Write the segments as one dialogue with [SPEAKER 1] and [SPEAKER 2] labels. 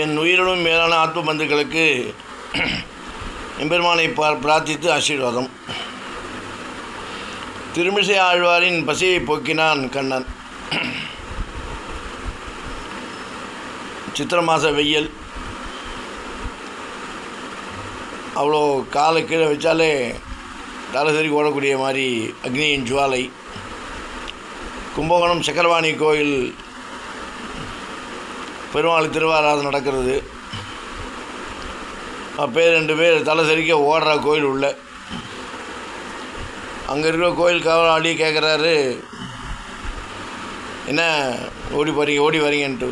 [SPEAKER 1] என் உயிரினும் மேலான ஆத்ம பந்துக்களுக்கு எம்பெருமானை பிரார்த்தித்து ஆசீர்வாதம். திருமிசை ஆழ்வாரின் பசியை போக்கினான் கண்ணன். சித்திர மாத வெயில் அவ்வளோ காலை கீழே வச்சாலே தலசரி ஓடக்கூடிய மாதிரி அக்னியின் ஜுவாலை. கும்பகோணம் சக்கரவாணி கோயில் பெருமாள் திருவாராதனை நடக்கிறது. அப்போ ரெண்டு பேர் தலை சரிக்க ஓடுற கோயில் உள்ள. அங்கே இருக்கிற கோயில் காவலாளி கேட்குறாரு என்ன ஓடி போகிறீங்க ஓடி வரீங்கன்ட்டு.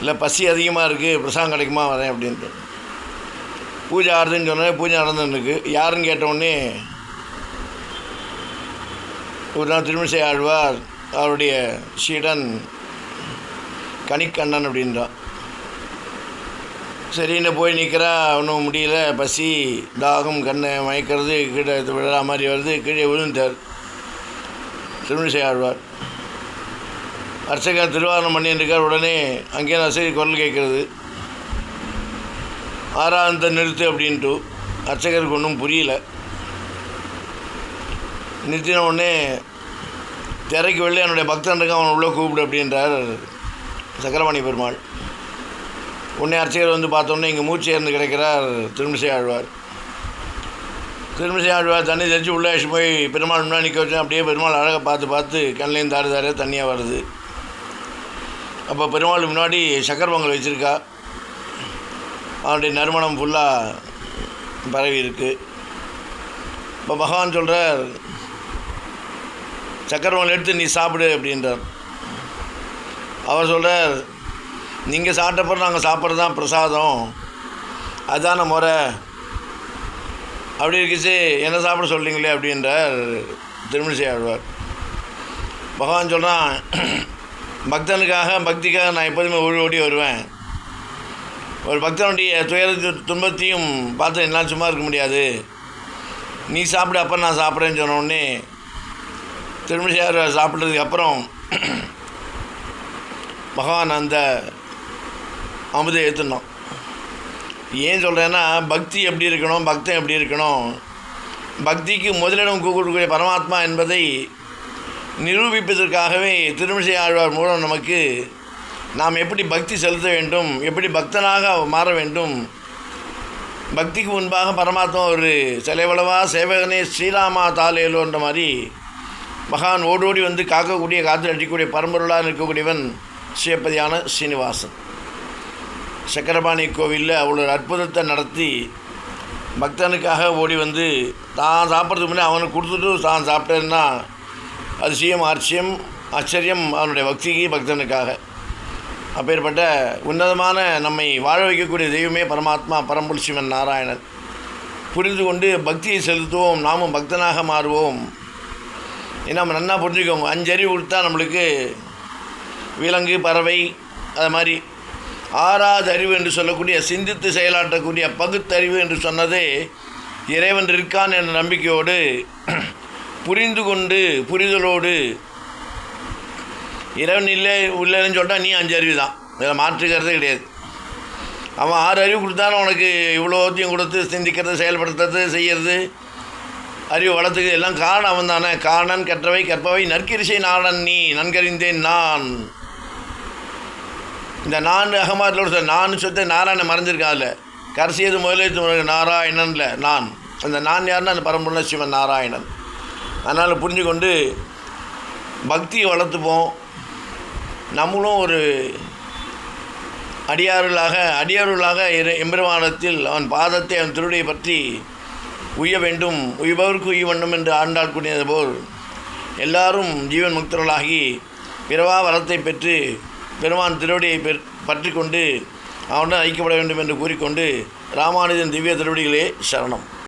[SPEAKER 1] இல்லை பசி அதிகமாக இருக்குது பிரசாதம் கிடைக்குமா வரேன் அப்படின்ட்டு. பூஜை ஆடுதுன்னு சொன்னேன் பூஜை நடந்துருக்கு யாருன்னு கேட்டவுடனே ஒரு நாள் திருமிசை ஆழ்வார் அவருடைய சீடன் கணிக்கண்ணன் அப்படின்றான். சரின்னு போய் நிற்கிறா ஒன்றும் முடியல. பசி தாகம் கண்ணை மயக்கிறது கீழே விழா மாதிரி வருது. கீழே விழுந்தார் திருமிசை ஆழ்வார். அர்ச்சகர் திருவாரணம் பண்ணியிருக்கார் உடனே அங்கேயே அசரி குரல் கேட்குறது. ஆறாந்த நிறுத்து அப்படின்ட்டு அர்ச்சகருக்கு ஒன்றும் புரியல. நிறுத்தின உடனே திரைக்கு வெளியே என்னுடைய பக்தனுக்கு அவன் உள்ளே கூப்பிடு அப்படின்றார். சக்கரவாணி பெருமாள். உன்னை அர்ச்சகர் வந்து பார்த்தோன்னே இங்கே மூச்சு இருந்து கிடைக்கிறார் திருமிசை ஆழ்வார். திருமிசை ஆழ்வார் தண்ணி தெரிஞ்சு உள்ளே போய் பெருமாள் முன்னாடி நிற்க வச்சேன். அப்படியே பெருமாள் அழகை பார்த்து பார்த்து கண்ணிலையும் தாறு தாரே தண்ணியாக வருது. அப்போ பெருமாள் முன்னாடி சக்கர பொங்கல் வச்சுருக்கா. அவனுடைய நறுமணம் ஃபுல்லாக பரவி இருக்கு. இப்போ பகவான் சொல்கிறார் சக்கரவங்களை எடுத்து நீ சாப்பிடு அப்படின்றார். அவர் சொல்கிறார் நீங்கள் சாப்பிட்டப்பறம் நாங்கள் சாப்பிட்றது தான் பிரசாதம். அதுதான முறை. அப்படி இருக்குச்சு என்ன சாப்பிட சொல்கிறீங்களே அப்படின்றார் திருமணிசை ஆழ்வார். பகவான் சொல்கிறான் பக்தனுக்காக பக்திக்காக நான் எப்போதுமே ஓடி ஓடி வருவேன். ஒரு பக்தனுடைய துயரத்து துன்பத்தையும் பார்த்து என்னால் சும்மா இருக்க முடியாது. நீ சாப்பிட அப்புறம் நான் சாப்பிட்றேன்னு சொன்ன உடனே ஆழ்வார் சாப்பிட்றதுக்கு அப்புறம் பகவான் அந்த அமுதை ஏற்றுனோம் ஏன் சொல்கிறேன்னா பக்தி எப்படி இருக்கணும் பக்தன் எப்படி இருக்கணும்? பக்திக்கு முதலிடம் கொடுக்கக்கூடிய பரமாத்மா என்பதை நிரூபிப்பதற்காகவே திருமிசை ஆழ்வார் மூலம் நமக்கு நாம் எப்படி பக்தி செலுத்த வேண்டும் எப்படி பக்தனாக மாற வேண்டும்? பக்திக்கு முன்பாக பரமாத்மா ஒரு செலவளவா சேவகனே ஸ்ரீராமா தாலேலோன்ற மாதிரி மகான் ஓடோடி வந்து காக்கக்கூடிய காற்று அடிக்கக்கூடிய பரம்பொருளாக இருக்கக்கூடியவன் சிவப்பதியான சீனிவாசன். சக்கரபாணி கோவிலில் அவ்வளோ அற்புதத்தை நடத்தி பக்தனுக்காக ஓடி வந்து தான் சாப்பிட்றதுக்கு முன்னே அவனுக்கு கொடுத்துட்டு தான் சாப்பிட்டேன்னா அதிசயம் ஆச்சரியம் ஆச்சரியம் அவனுடைய பக்திக்கு பக்தனுக்காக. அப்பேற்பட்ட உன்னதமான நம்மை வாழ வைக்கக்கூடிய தெய்வமே பரமாத்மா பரம்புல் சிவன் நாராயணன். புரிந்து கொண்டு பக்தியை செலுத்துவோம் நாமும் பக்தனாக மாறுவோம். ஏன்னா நம்ம நன்னா புரிஞ்சுக்கோங்க அஞ்சறிவு கொடுத்தா நம்மளுக்கு விலங்கு பறவை அது மாதிரி ஆறாவது அறிவு என்று சொல்லக்கூடிய சிந்தித்து செயலாற்றக்கூடிய பகுத்தறிவு என்று சொன்னதே இறைவன் இருக்கான் என்ற நம்பிக்கையோடு புரிந்து கொண்டு புரிதலோடு இறைவன் இல்லை இல்லைன்னு சொன்னால் நீ அஞ்சு அறிவு தான். இதில் மாற்றுக்கிறதே கிடையாது. அவன் ஆறு அறிவு கொடுத்தாலும் உனக்கு இவ்வளோத்தையும் கொடுத்து சிந்திக்கிறது செயல்படுத்துறது செய்கிறது அறிவு வளர்த்துக்கு எல்லாம் காரணம் அவன் தானே. காரணன் கற்றவை கற்பவை நற்கிரிசை நாடன் நீ நன்கறிந்தேன் நான். இந்த நான் அகமாரில் சார் நான் சொத்தை நாராயணன் மறைஞ்சிருக்கான் அதில். கடைசியது முதலெழுத்து நாராயணன்ல நான். அந்த நான் யாருன்னா அந்த பரம்புள்ள சிவன் நாராயணன். அதனால் புரிஞ்சு கொண்டு பக்தியை வளர்த்துப்போம். நம்மளும் ஒரு அடியாறுகளாக அடியாறுகளாக இறை எம்பெருமானத்தில் அவன் பாதத்தை அவன் திருடைய பற்றி உய்ய வேண்டும். உய்பவருக்கு உய்ய வேண்டும் என்று ஆண்டாள் கூடியது போல் எல்லாரும் ஜீவன் முக்தர்களாகி பிறவா வரத்தை பெற்று பெருமான் திருவடியை பெற் பற்றி கொண்டு அவனுடன் ஐக்கியப்பட வேண்டும் என்று கூறிக்கொண்டு ராமானுஜன் திவ்ய திருவடிகளே சரணம்.